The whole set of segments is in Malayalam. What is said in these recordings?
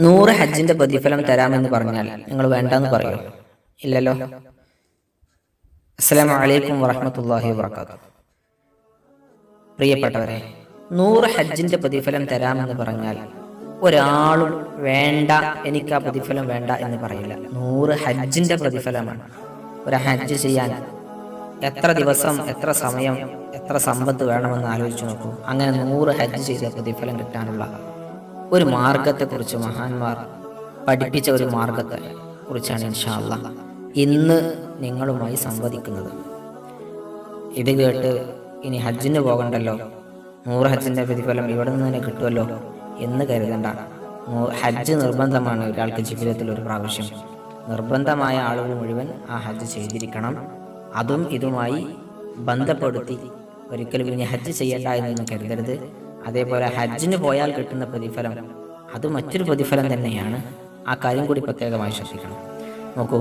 നൂറ് ഹജ്ജിന്റെ പ്രതിഫലം തരാമെന്ന് പറഞ്ഞാൽ നിങ്ങൾ വേണ്ടെന്ന് പറയോ. ഇല്ലല്ലോ. അസ്സലാമു വലൈക്കും വറഹമത്തല്ലാഹി വബറകാതുഹു. പ്രിയപ്പെട്ടവരെ നൂറ് ഹജ്ജിന്റെ പ്രതിഫലം തരാമെന്ന് പറഞ്ഞാൽ ഒരാളും വേണ്ട എനിക്ക് ആ പ്രതിഫലം വേണ്ട എന്ന് പറയില്ല. നൂറ് ഹജ്ജിന്റെ പ്രതിഫലമാണ്. ഒരു ഹജ്ജ് ചെയ്യാൻ എത്ര ദിവസം എത്ര സമയം എത്ര സമ്പത്ത് വേണമെന്ന് ആലോചിച്ച് നോക്കൂ. അങ്ങനെ നൂറ് ഹജ്ജ് ചെയ്ത പ്രതിഫലം കിട്ടാനുള്ള ഒരു മാർഗത്തെ കുറിച്ച് മഹാന്മാർ പഠിപ്പിച്ച ഒരു മാർഗത്തെ കുറിച്ചാണ് ഇൻഷാല്ല ഇന്ന് നിങ്ങളുമായി സംവദിക്കുന്നത്. ഇത് കേട്ട് ഇനി ഹജ്ജിന് പോകണ്ടല്ലോ? നൂറ് ഹജ്ജിന്റെ പ്രതിഫലം ഇവിടെ നിന്ന് തന്നെ കിട്ടുമല്ലോ എന്ന് കരുതണ്ട. ഹജ്ജ് നിർബന്ധമാണ് ഒരാൾക്ക് ജീവിതത്തിൽ ഒരു പ്രാവശ്യം. നിർബന്ധമായ ആളുകൾ മുഴുവൻ ആ ഹജ്ജ് ചെയ്തിരിക്കണം. അതും ഇതുമായി ബന്ധപ്പെടുത്തി ഒരിക്കലും ഇനി ഹജ്ജ് ചെയ്യണ്ട എന്നൊന്നും കരുതരുത്. അതേപോലെ ഹജ്ജിന് പോയാൽ കിട്ടുന്ന പ്രതിഫലം അത് മറ്റൊരു പ്രതിഫലം തന്നെയാണ് ആ കാര്യം കൂടി പ്രത്യേകമായി ശ്രദ്ധിക്കണം. നോക്കൂ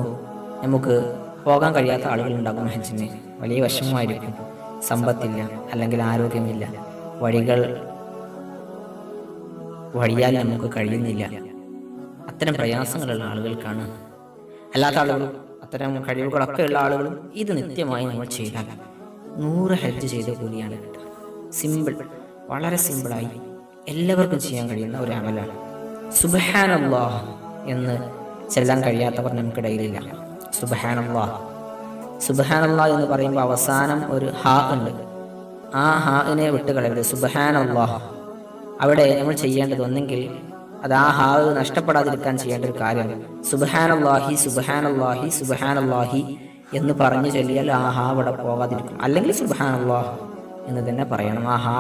നമുക്ക് പോകാൻ കഴിയാത്ത ആളുകൾ ഉണ്ടാകും ഹജ്ജിന്. വലിയ വിഷമമായിരിക്കും. സമ്പത്തില്ല അല്ലെങ്കിൽ ആരോഗ്യമില്ല. വഴികൾ വഴിയാൽ നമുക്ക് കഴിയുന്നില്ല. അത്തരം പ്രയാസങ്ങളുള്ള ആളുകൾക്കാണ് അല്ലാത്ത ആളുകളും അത്തരം കഴിവുകളൊക്കെ ഉള്ള ആളുകളും ഇത് നിത്യമായി നമ്മൾ ചെയ്താൽ നൂറ് ഹജ്ജ് ചെയ്ത കൂലിയാണ് കിട്ടുക. സിമ്പിൾ വളരെ സിമ്പിളായി എല്ലാവർക്കും ചെയ്യാൻ കഴിയുന്ന ഒരു അമലാണ്. സുബഹാനല്ലാഹ് എന്ന് ചെല്ലാൻ കഴിയാത്തവർ നമുക്കിടയിലില്ല സുബഹാനല്ലാഹ് സുബഹാനല്ലാഹ് എന്ന് പറയുമ്പോൾ അവസാനം ഒരു ഹാ ഉണ്ട്. ആ ഹാഇനെ വിട്ട് കളയരുത്. സുബഹാനല്ലാഹ് അവിടെ നമ്മൾ ചെയ്യേണ്ടത് ഒന്നെങ്കിൽ അത് ആ ഹാവ് നഷ്ടപ്പെടാതിരിക്കാൻ ചെയ്യേണ്ട ഒരു കാര്യം സുബഹാനല്ലാഹി സുബഹാനല്ലാഹി സുബഹാനല്ലാഹി എന്ന് പറഞ്ഞു ചൊല്ലിയാൽ ആ ഹാ അവിടെ പോകാതിരിക്കും. അല്ലെങ്കിൽ സുബഹാനല്ലാഹ് എന്ന് തന്നെ പറയണം. ആ ഹാ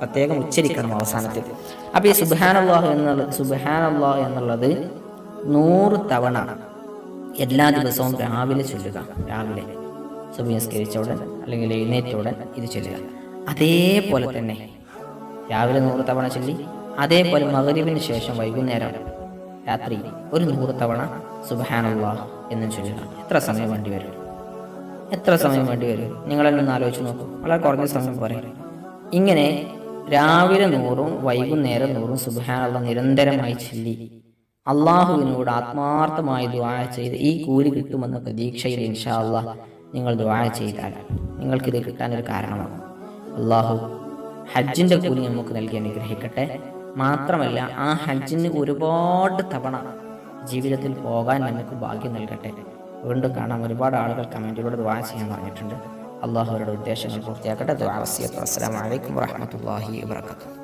പ്രത്യേകം ഉച്ചരിക്കണം അവസാനത്തിൽ. അപ്പൊ ഈ സുബഹാനല്ലാഹ് എന്നുള്ളത് സുബഹാനല്ലാഹ് എന്നുള്ളത് നൂറ് തവണ എല്ലാ ദിവസവും രാവിലെ ചൊല്ലുക. രാവിലെ സുബിസ്കരിച്ച ഉടൻ അല്ലെങ്കിൽ എഴുന്നേറ്റ ഉടൻ ഇത് ചൊല്ലുക. അതേപോലെ തന്നെ രാവിലെ നൂറ് തവണ ചൊല്ലി അതേപോലെ മകരവിന് ശേഷം വൈകുന്നേരം രാത്രി ഒരു നൂറ് തവണ സുബാനുള്ള എന്നും ചൊല്ലുക. എത്ര സമയം വേണ്ടി വരും? എത്ര സമയം വേണ്ടി വരും? നിങ്ങളെന്നൊന്ന് ആലോചിച്ച് നോക്കൂ. വളരെ കുറഞ്ഞ സമയം പോരെ. ഇങ്ങനെ രാവിലെ നൂറും വൈകുന്നേരം നൂറും സുബഹാനുള്ള നിരന്തരമായി ചൊല്ലി. അള്ളാഹുവിനോട് ആത്മാർത്ഥമായി ദുആ ചെയ്ത് ഈ കൂലി കിട്ടുമെന്ന പ്രതീക്ഷയിൽ ഇൻഷാ നിങ്ങൾ ദുആ ചെയ്താൽ നിങ്ങൾക്കിത് കിട്ടാനൊരു കാരണമാണ് അള്ളാഹു ഹജ്ജിന്റെ കൂലി നമുക്ക് നൽകി അനുഗ്രഹിക്കട്ടെ. മാത്രമല്ല ആ ഹജ്ജിന് ഒരുപാട് തവണ ജീവിതത്തിൽ പോകാൻ നമുക്ക് ഭാഗ്യം നൽകട്ടെ. വീണ്ടും കാണാം. ഒരുപാട് ആളുകൾ കമന്റിലൂടെ ദുവാ ചെയ്യാൻ പറഞ്ഞിട്ടുണ്ട്. അള്ളാഹുവരുടെ ഉദ്ദേശങ്ങൾ പൂർത്തിയാക്കട്ടെ. ദ്വാ വസിയത്ത്. അസ്സലാമു അലൈക്കും വറഹ്മത്തുള്ളാഹി വബറകാതുഹു.